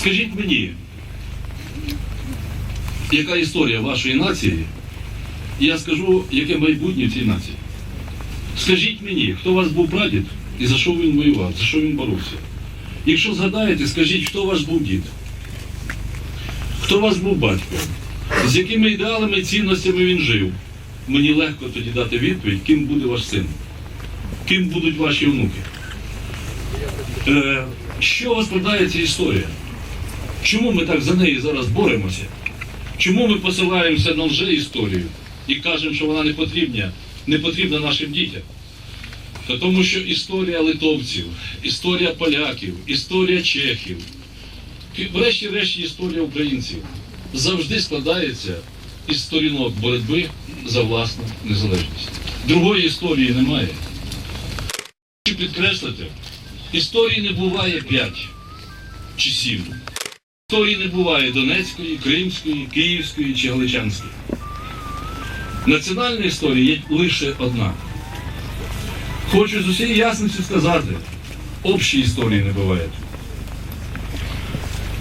Скажіть мені, яка історія вашої нації, я скажу, яке майбутнє в цій нації. Скажіть мені, хто у вас був прадід і за що він воював, за що він боровся? Якщо згадаєте, скажіть, хто ваш був дід? Хто у вас був батько? З якими ідеалами і цінностями він жив? Мені легко тоді дати відповідь, ким буде ваш син, ким будуть ваші онуки. Е, що вас продає ця історія? Чому ми так за неї зараз боремося? Чому ми посилаємося на лже історію і кажемо, що вона не потрібна, не потрібна нашим дітям? Та тому що історія литовців, історія поляків, історія чехів, врешті-решт історія українців завжди складається із сторінок боротьби за власну незалежність. Другої історії немає. Хочу підкреслити, історії не буває п'ять чи сім. Історії не буває Донецької, Кримської, Київської чи Галичанської. Національна історія є лише одна. Хочу з усією ясністю сказати, общі історії не бувають.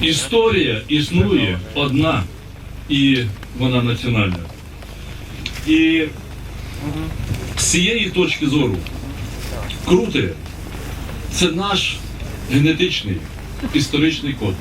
Історія існує одна, і вона національна. І з цієї точки зору крути це наш генетичний історичний код.